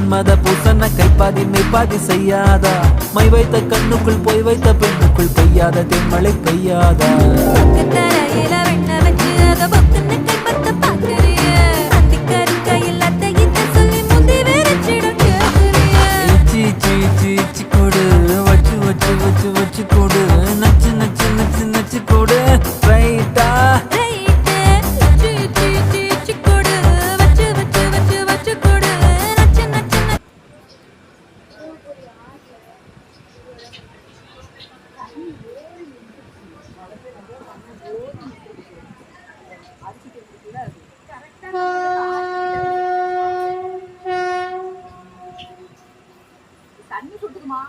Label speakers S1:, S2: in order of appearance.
S1: மன்மத பூசன கைப்பாதி மெய்ப்பாதி செய்யாதா? My வைத்த கண்ணுக்குள் போய் வைத்த பெண்ணுக்குள் பெய்யாத தென்மழை பெய்யாதா?
S2: தண்ணி சுட்டுக்குமா